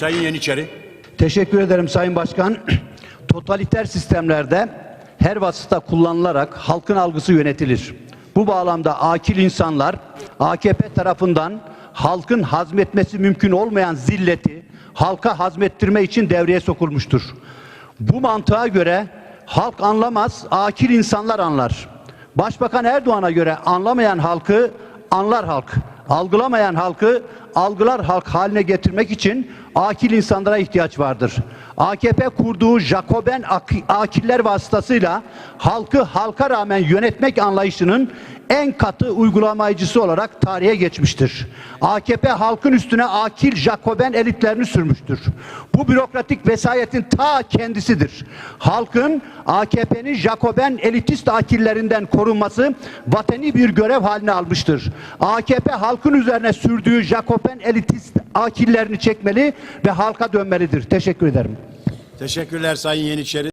Sayın Yeniçeri. Teşekkür ederim Sayın Başkan. Totaliter sistemlerde her vasıta kullanılarak halkın algısı yönetilir. Bu bağlamda akil insanlar AKP tarafından halkın hazmetmesi mümkün olmayan zilleti halka hazmettirme için devreye sokulmuştur. Bu mantığa göre halk anlamaz, akil insanlar anlar. Başbakan Erdoğan'a göre anlamayan halkı anlar halk. Algılamayan halkı algılar halk haline getirmek için akil insanlara ihtiyaç vardır. AKP kurduğu Jacoben ak- akiller vasıtasıyla halkı halka rağmen yönetmek anlayışının en katı uygulamayıcısı olarak tarihe geçmiştir. AKP halkın üstüne akil Jacoben elitlerini sürmüştür. Bu bürokratik vesayetin ta kendisidir. Halkın AKP'nin Jacoben elitist akillerinden korunması vatani bir görev haline almıştır. AKP halkın üzerine sürdüğü Jacoben elitist akillerini çekmeli ve halka dönmelidir. Teşekkür ederim. Teşekkürler Sayın Yeniçeri.